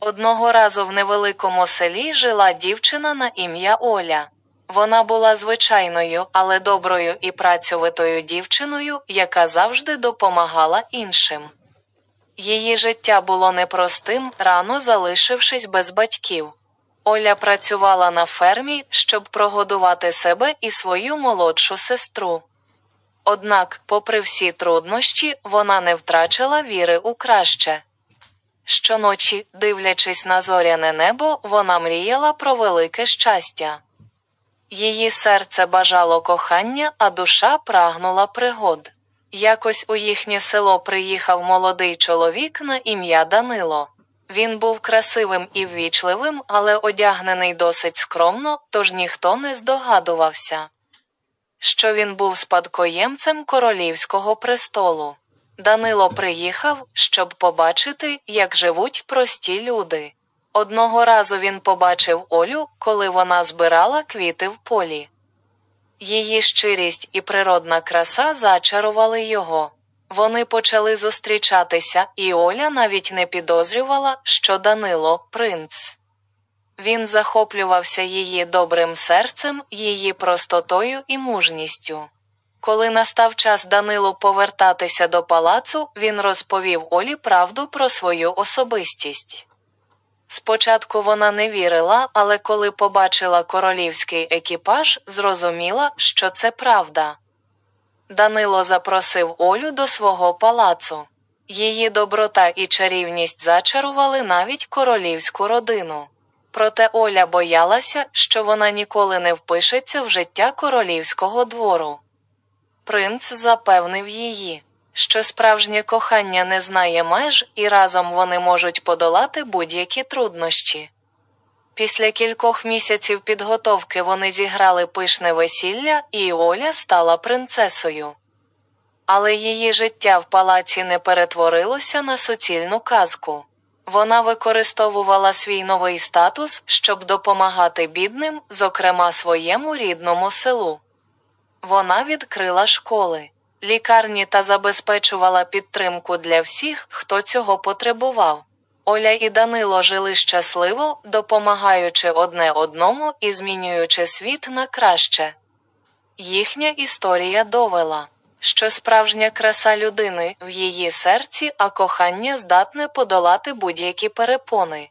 Одного разу в невеликому селі жила дівчина на ім'я Оля. Вона була звичайною, але доброю і працьовитою дівчиною, яка завжди допомагала іншим. Її життя було непростим, рано залишившись без батьків. Оля працювала на фермі, щоб прогодувати себе і свою молодшу сестру. Однак, попри всі труднощі, вона не втрачала віри у краще. Щоночі, дивлячись на зоряне небо, вона мріяла про велике щастя. Її серце бажало кохання, а душа прагнула пригод. Якось у їхнє село приїхав молодий чоловік на ім'я Данило. Він був красивим і ввічливим, але одягнений досить скромно, тож ніхто не здогадувався, що він був спадкоємцем королівського престолу. Данило приїхав, щоб побачити, як живуть прості люди. Одного разу він побачив Олю, коли вона збирала квіти в полі. Її щирість і природна краса зачарували його. Вони почали зустрічатися, і Оля навіть не підозрювала, що Данило принц. Він захоплювався її добрим серцем, її простотою і мужністю. Коли настав час Данилу повертатися до палацу, він розповів Олі правду про свою особистість. Спочатку вона не вірила, але коли побачила королівський екіпаж, зрозуміла, що це правда. Данило запросив Олю до свого палацу. Її доброта і чарівність зачарували навіть королівську родину. Проте Оля боялася, що вона ніколи не впишеться в життя королівського двору. Принц запевнив її, що справжнє кохання не знає меж, і разом вони можуть подолати будь-які труднощі. Після кількох місяців підготовки вони зіграли пишне весілля, і Оля стала принцесою. Але її життя в палаці не перетворилося на суцільну казку. Вона використовувала свій новий статус, щоб допомагати бідним, зокрема своєму рідному селу. Вона відкрила школи, лікарні та забезпечувала підтримку для всіх, хто цього потребував. Оля і Данило жили щасливо, допомагаючи одне одному і змінюючи світ на краще. Їхня історія довела, що справжня краса людини в її серці, а кохання здатне подолати будь-які перепони.